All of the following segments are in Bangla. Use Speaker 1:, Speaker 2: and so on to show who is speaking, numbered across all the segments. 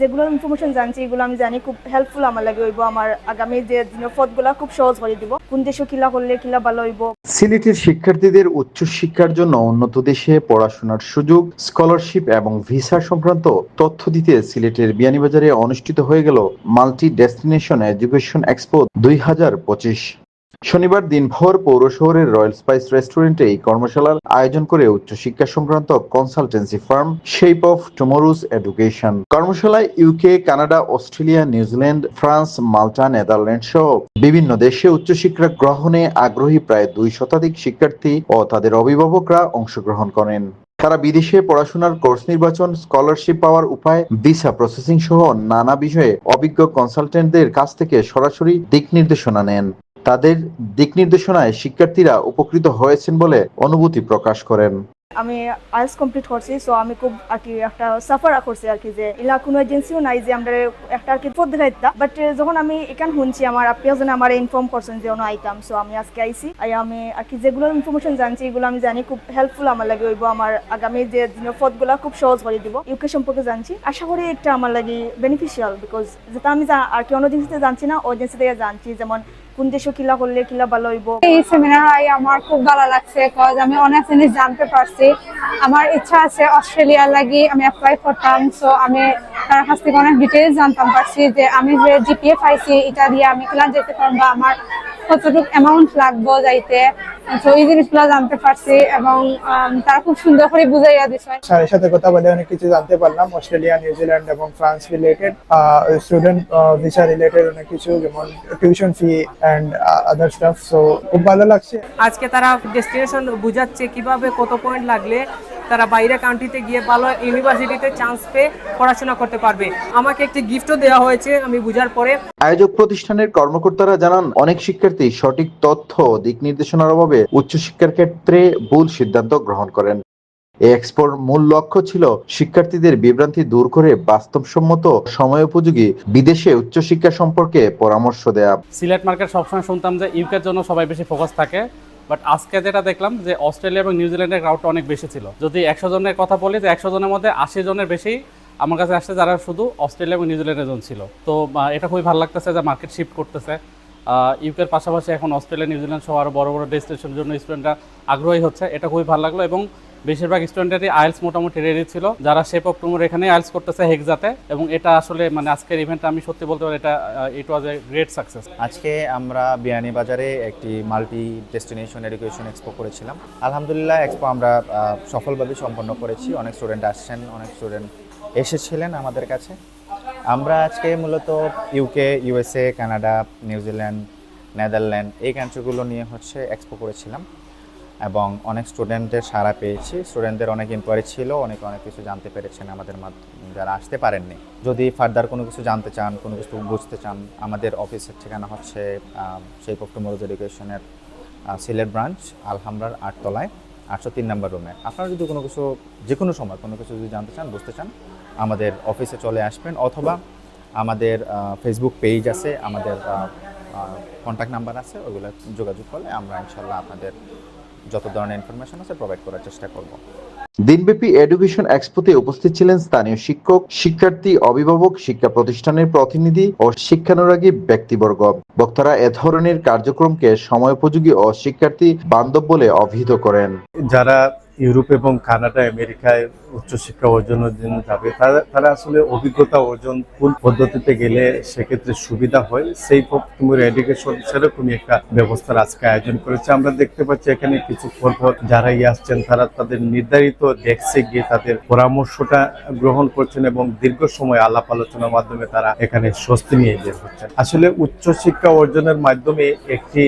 Speaker 1: যেগুলো ইনফরমেশন জানছি, এগুলো আমি জানি, খুব হেল্পফুল আমার লাগে হইব আমার আগামী যে পথগুলা খুব সহজ করে দিব। কোন দেশে কিলা করলে কিলা ভালো হইব?
Speaker 2: সিলেটের শিক্ষার্থীদের উচ্চ শিক্ষার জন্য উন্নত দেশে পড়াশোনার সুযোগ স্কলারশিপ এবং ভিসা সংক্রান্ত তথ্য দিতে সিলেটের বিয়ানীবাজারে অনুষ্ঠিত হয়ে গেল মাল্টি ডেস্টিনেশন এডুকেশন এক্সপো দুই হাজার পঁচিশ। শনিবার দিনভর পৌর শহরের রয়্যাল স্পাইস রেস্টুরেন্টে এই কর্মশালার আয়োজন করে উচ্চশিক্ষা সংক্রান্ত consultancy firm shape of tomorrow's education কর্মশালায় UK, Canada, Australia New Zealand France, Malta, Netherland সহ বিভিন্ন দেশে উচ্চশিক্ষা গ্রহণে আগ্রহী প্রায় দুই শতাধিক শিক্ষার্থী ও তাদের অভিভাবকরা অংশগ্রহণ করেন। তারা বিদেশে পড়াশোনার কোর্স নির্বাচন, স্কলারশিপ পাওয়ার উপায়, ভিসা প্রসেসিং সহ নানা বিষয়ে অভিজ্ঞ কনসালটেন্টদের কাছ থেকে সরাসরি দিক নির্দেশনা নেন। তাদের দিক নির্দেশনায় শিক্ষার্থীরা উপকৃত হয়েছেন বলে অনুভূতি প্রকাশ করেন।
Speaker 1: আমি আইএলস কমপ্লিট করছি সো আমি খুব আর কি একটা সাফার করছি আর কি যে ইলা কোনো এজেন্সিও নাই যে আমরা একটা আর কি পথ দেখাই বাট যখন আমি এখান শুনছি আমার আত্মীয় আমার ইনফর্ম করছেন যে ono আইতাম সো আমি আজকে আইছি। আর আমি আর কি যেগুলো ইনফরমেশন জানছি, এগুলো আমি জানি, খুব হেল্পফুল আমার লাগে হইব, আমার আগামী যে দিনের পথগুলা খুব সহজ করে দিব। ইউকে সম্পর্কে জানছি। আশা করি একটা আমার লাগে বেনিফিশিয়াল বিকজ যেটা আমি আর কি অন্য এজেন্সিতে জানছি না, ওই এজেন্সি থেকে জানছি, যেমন কোন দেশে কিলা করলে কিলা ভালো হইব?
Speaker 3: এই সেমিনার আই আমার খুব ভালো লাগছে কজ আমি অনেক জিনিস জানতে পারছি। আমার ইচ্ছা আছে অস্ট্রেলিয়ার লাগি আমি অ্যাপ্লাই করতাম সো আমি তার কাছ থেকে অনেক ডিটেলস জানতাম পারছি যে আমি যে জিপিএ পাইছি, এটা দিয়ে আমি কিলা যেতে পারব আমার কতটুকু অ্যামাউন্ট লাগবো যাইতে। তো এই জিনিসগুলো জানতে পারছি এবং তারা খুব সুন্দর করে বুঝাইয়া দিচ্ছে
Speaker 4: স্যারের সাথে কথা বলে অনেক কিছু জানতে পারলাম। অস্ট্রেলিয়া নিউজিল্যান্ড এবং France related student visa related অনেক কিছু যেমন tuition fee and other stuff so খুব ভালো লাগছে।
Speaker 5: আজকে তারা ডেস্টিনেশন বুঝাচ্ছে কীভাবে কত পয়েন্ট লাগলে তারা বাইরে কান্ট্রিতে গিয়ে ভালো ইউনিভার্সিটিতে চান্স পেয়ে পড়াশোনা করতে পারবে। আমাকে একটি গিফটও দেওয়া হয়েছে আমি বুঝার পরে
Speaker 2: আয়োজক প্রতিষ্ঠানের কর্মকর্তারা জানান অনেক শিক্ষার্থী সঠিক তথ্য দিক নির্দেশনার অভাবে উচ্চশিক্ষার ক্ষেত্রে ভুল সিদ্ধান্ত গ্রহণ করেন। এই এক্সপোর মূল লক্ষ্য ছিল শিক্ষার্থীদের বিভ্রান্তি দূর করে বাস্তবসম্মত সময় উপযোগী বিদেশে উচ্চশিক্ষা সম্পর্কে পরামর্শ দেয়া।
Speaker 6: সিলেট মার্কেট সবসময় শুনতাম যে ইউকের জন্য সবাই বেশি ফোকাস থাকে। বাট আজকে যেটা দেখলাম যে অস্ট্রেলিয়া এবং নিউজিল্যান্ডের ক্রাউডটা অনেক বেশি ছিল। যদি একশো জনের কথা বলি, যে একশো জনের মধ্যে আশি জনের বেশি আমার কাছে আসছে যারা শুধু অস্ট্রেলিয়া এবং নিউজিল্যান্ডের জন ছিল। তো এটা খুবই ভালো লাগতেছে যে মার্কেট শিফট করতেছে। ইউকের পাশাপাশি এখন অস্ট্রেলিয়া নিউজিল্যান্ড সহ আরও বড় বড় ডেস্টিনেশনের জন্য স্টুডেন্টরা আগ্রহী হচ্ছে। এটা খুবই ভালো লাগল এবং বেশিরভাগ স্টুডেন্টেরই আইএলস মোটামুটি রেডি ছিল। যারা শেপ অফ টুমোর এখানে আইএলস করতেছে হেক্সাতে এবং এটা আসলে মানে আজকের ইভেন্টটা আমি সত্যি বলতে পারি এটা ইট ওয়াজ এ গ্রেট সাকসেস
Speaker 7: আজকে আমরা বিয়ানীবাজারে একটি মাল্টি ডেস্টিনেশন এডুকেশন এক্সপো করেছিলাম। আলহামদুলিল্লাহ এক্সপো আমরা সফলভাবে সম্পন্ন করেছি। অনেক স্টুডেন্ট আসছেন, অনেক স্টুডেন্ট এসেছিলেন আমাদের কাছে। আমরা আজকে মূলত UK USA Canada New Zealand Netherland এই কান্ট্রিগুলো নিয়ে হচ্ছে এক্সপো করেছিলাম। এবং অনেক স্টুডেন্টদের সাড়া পেয়েছি। স্টুডেন্টদের অনেক ইনকোয়ারি ছিল, অনেক অনেক কিছু জানতে পেরেছেন আমাদের যারা আসতে পারেননি। যদি ফার্দার কোনো কিছু জানতে চান, কোনো কিছু বুঝতে চান, আমাদের অফিসের ঠিকানা হচ্ছে সেই টুমোরোজ এডুকেশনের সিলেট ব্রাঞ্চ আলহামরার আটতলায়, আটশো তিন নম্বর রুমে আপনারা যদি কোনো কিছু যে কোনো সময় কোনো কিছু যদি জানতে চান, বুঝতে চান, আমাদের অফিসে চলে আসবেন অথবা আমাদের ফেসবুক পেজ আছে, আমাদের কন্ট্যাক্ট নাম্বার আছে ওগুলো যোগাযোগ করলে আমরা ইনশাল্লাহ আপনাদের যত ধরনের ইনফরমেশন আছে প্রোভাইড করার চেষ্টা করব।
Speaker 2: দিনব্যাপী এডুকেশন এক্সপোতে উপস্থিত ছিলেন স্থানীয় শিক্ষক শিক্ষার্থী অভিভাবক শিক্ষা প্রতিষ্ঠানের প্রতিনিধি ও শিক্ষানুরাগী ব্যক্তিবর্গ। বক্তারা এ ধরনের কার্যক্রমকে সময় উপযোগী ও শিক্ষার্থী বান্ধব বলে অভিহিত করেন।
Speaker 8: যারা ইউরোপ এবং কানাডা, আমেরিকায় উচ্চশিক্ষা অর্জনের জন্য যাবে। তারা তারা আসলে অভিজ্ঞতা অর্জন কোন পদ্ধতিতে গেলে সেক্ষেত্রে সুবিধা হয়, সেই তোমার এডুকেশন সেরকমই একটা ব্যবস্থার আজকে আয়োজন করেছে। আমরা দেখতে পাচ্ছি এখানে কিছু পরপর যারাই আসছেন, তারা তাদের নির্ধারিত ডেস্কে গিয়ে তাদের পরামর্শটা গ্রহণ করছেন এবং দীর্ঘ সময় আলাপ আলোচনার মাধ্যমে তারা এখানে স্বস্তি নিয়ে বের হচ্ছেন। আসলে উচ্চশিক্ষা অর্জনের মাধ্যমে একটি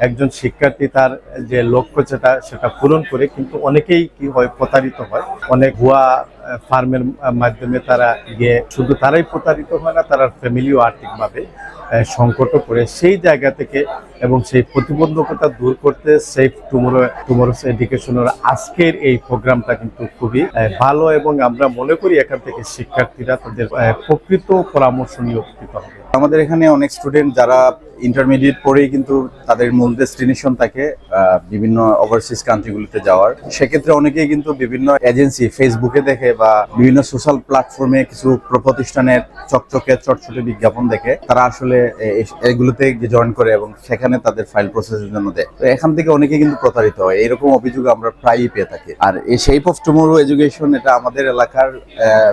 Speaker 8: একজন শিক্ষার্থী তার যে লক্ষ্য সেটা সেটা পূরণ করে কিন্তু অনেকেই কি হয় প্রতারিত হয়। অনেক ভুয়া ফার্মের মাধ্যমে তারা গিয়ে, শুধু তারাই প্রতারিত হয় না তারা ফ্যামিলিও আর্থিকভাবে সংকটও পড়ে। সেই জায়গা থেকে এবং সেই প্রতিবন্ধকতা দূর করতে সেফ টুমোরো টুমোরোস এডুকেশনের আজকের এই প্রোগ্রামটা কিন্তু খুবই ভালো এবং আমরা মনে করি এখান থেকে শিক্ষার্থীরা তাদের প্রকৃত পরামর্শ নিয়ে উপকৃত হবে।
Speaker 9: আমাদের এখানে অনেক স্টুডেন্ট যারা ইন্টারমিডিয়েট পড়েই কিন্তু তাদের মূল ডেস্টিনেশন থাকে বিভিন্ন ওভারসিজ কান্ট্রিগুলিতে যাওয়ার। সেক্ষেত্রে অনেকেই কিন্তু বিভিন্ন এজেন্সি ফেসবুকে দেখে বা বিভিন্ন সোশ্যাল প্ল্যাটফর্মে কিছু প্রতিষ্ঠানের চকচকে, চটচটে বিজ্ঞাপন দেখে তারা আসলে এগুলোতে জয়েন করে এবং সেখানে তাদের ফাইল প্রসেসের জন্য দেয়। তো এখান থেকে অনেকে কিন্তু প্রতারিত হয়। এরকম অভিযোগ আমরা প্রায়ই পেয়ে থাকি। আর এই শেপ অফ টুমোরো এডুকেশন এটা আমাদের এলাকার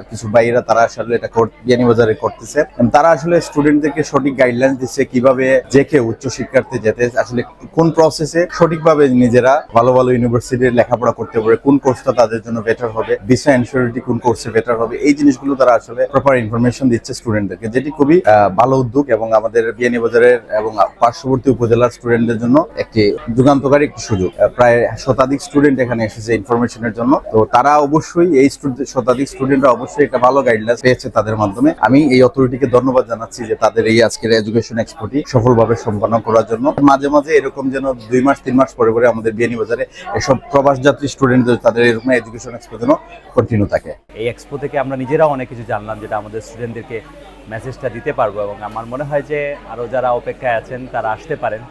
Speaker 9: কিছু বাইরা তারা আসলে এটা বিয়ানীবাজারে করতেছে। তারা আসলে স্টুডেন্টদেরকে সঠিক গাইডলাইন দিচ্ছে কীভাবে যে কেউ উচ্চ শিক্ষার্থী যেতে, আসলে কোন প্রসেসে সঠিকভাবে নিজেরা ভালো ভালো ইউনিভার্সিটির লেখাপড়া করতে পারে কোন কোর্সটা তাদের জন্য বেটার হবে ভিসা ইনসিউরিটি কোন কোর্সে বেটার হবে। এই জিনিসগুলো তারা আসলে প্রপার ইনফরমেশন দিচ্ছে স্টুডেন্টদেরকে যেটি খুবই ভালো উদ্যোগ এবং আমাদের বিয়ানীবাজারের এবং পার্শ্ববর্তী উপজেলার স্টুডেন্টদের জন্য একটি যুগান্তকারী একটি সুযোগ। প্রায় শতাধিক স্টুডেন্ট এখানে এসেছে ইনফরমেশনের জন্য। তো তারা অবশ্যই, এই শতাধিক স্টুডেন্টরা অবশ্যই একটা ভালো গাইডলাইন পেয়েছে তাদের মাধ্যমে। আমি এই অথরিটিকে ধন্যবাদ জানাচ্ছি যে তাদের এই আজকের এডুকেশন এক্সপোটি সফলভাবে সম্পন্ন করার জন্য। মাঝে মাঝে এরকম যেন দুই মাস, তিন মাস পরে পরে আমাদের বিয়ানীবাজারে এসব প্রবাস যাত্রী স্টুডেন্টদের তাদের এরকম এডুকেশন এক্সপো যেন কন্টিনিউ থাকে।
Speaker 10: এই এক্সপো থেকে আমরা নিজেরাও অনেক কিছু জানলাম যেটা আমাদের স্টুডেন্টদেরকে মেসেজটা দিতে পারব এবং আমার মনে হয় যে আরও যারা অপেক্ষায় আছেন তারা আসতে পারেন।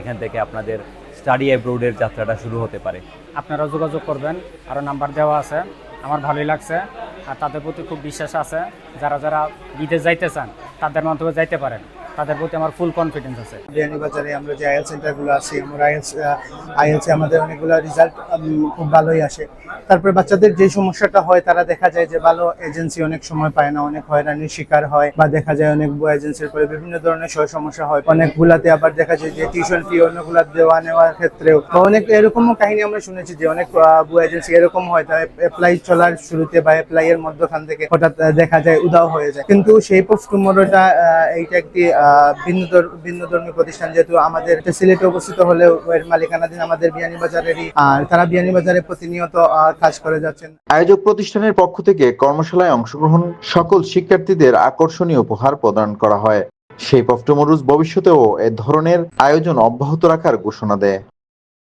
Speaker 10: এখান থেকে আপনাদের স্টাডি অ্যাব্রোডের যাত্রাটা শুরু হতে পারে।
Speaker 11: আপনারা যোগাযোগ করবেন। আরও নাম্বার দেওয়া আছে। আমার ভালোই লাগছে। আর তাদের প্রতি খুব বিশ্বাস আছে। যারা যারা বিদেশ যাইতে চান তাদের মাধ্যমে যাইতে পারেন। তাদের প্রতি আমার ফুল কনফিডেন্স আছে।
Speaker 4: বিয়ানীবাজারে আমরা যে আইএল সেন্টারগুলো আছি, আমরা আইএলস আইএলসে আমাদের অনেকগুলো রেজাল্ট খুব ভালোই আসে। তারপরে বাচ্চাদের যে সমস্যাটা হয়, তারা দেখা যায় যে ভালো এজেন্সি অনেক সময় পায় না, অনেক হয়রানির শিকার হয়, বা দেখা যায় অনেক এজেন্সির পরে বিভিন্ন ধরনের সহ সমস্যা হয়। অনেকগুলাতে আবার দেখা যায় যে টিউশন ফি অন্যগুলা দেওয়া নেওয়ার ক্ষেত্রেও। অনেক এরকমও কাহিনী আমরা শুনেছি যে অনেক বু এজেন্সি এরকম হয়, তারা অ্যাপ্লাই চলার শুরুতে বা অ্যাপ্লাই এর মধ্যখান থেকে হঠাৎ দেখা যায় উদাও হয়ে যায়। কিন্তু শেপ অফ টুমোরোটা এইটা একটি ভিন্ন ধর- ধর্মী প্রতিষ্ঠান যেহেতু আমাদের সিলেটে অবস্থিত হলেও এর মালিকানাধীন আমাদের বিয়ানীবাজারেরই আর তারা বিয়ানীবাজারে প্রতিনিয়ত কাজ করে যাচ্ছেন।
Speaker 2: আয়োজক প্রতিষ্ঠানের পক্ষ থেকে কর্মশালায় অংশগ্রহণ সকল শিক্ষার্থীদের আকর্ষণীয় উপহার প্রদান করা হয়। সেই অফ টুমোরোজ ভবিষ্যতেও এ ধরনের আয়োজন অব্যাহত রাখার ঘোষণা দেয়।